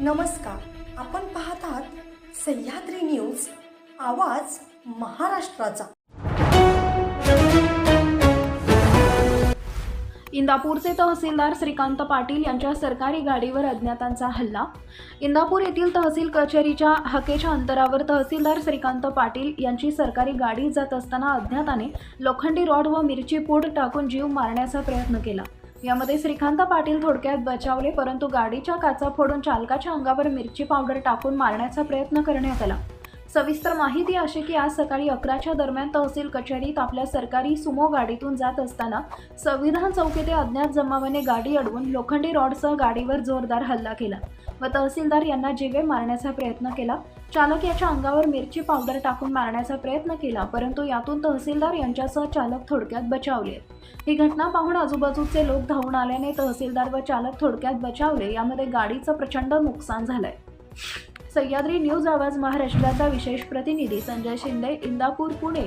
नमस्कार. आपण पाहत आहात सह्याद्री न्यूज आवाज महाराष्ट्राचा. इंदापूरचे तहसीलदार श्रीकांत पाटील यांच्या सरकारी गाडीवर अज्ञातांचा हल्ला. इंदापूर येथील तहसील कचेरीच्या हकेच्या अंतरावर तहसीलदार श्रीकांत पाटील यांची सरकारी गाडी जात असताना अज्ञाताने लोखंडी रॉड व मिरची पूड टाकून जीव मारण्याचा प्रयत्न केला. यामध्ये श्रीकांत पाटील थोडक्यात बचावले परंतु गाडीच्या काचा फोडून चालकाच्या अंगावर मिरची पावडर टाकून मारण्याचा प्रयत्न करण्यात आला. सविस्तर माहिती अशी की आज सकाळी अकराच्या दरम्यान तहसील कचेरीत आपल्या सरकारी सुमो गाडीतून जात असताना संविधान चौकीत ते अज्ञात जमावाने गाडी अडवून लोखंडी रॉडसह गाडीवर जोरदार हल्ला केला व तहसीलदार यांना जीवे मारण्याचा प्रयत्न केला. चालक याच्या अंगावर मिरची पावडर टाकून मारण्याचा प्रयत्न केला परंतु यातून तहसीलदार यांच्यासह चालक थोडक्यात बचावले. ही घटना पाहून आजूबाजूचे लोक धावून आल्याने तहसीलदार व चालक थोडक्यात बचावले यामध्ये गाडीचं प्रचंड नुकसान झालंय. सह्याद्री न्यूज आवाज महाराष्ट्राचा विशेष प्रतिनिधी संजय शिंदे इंदापूर पुणे.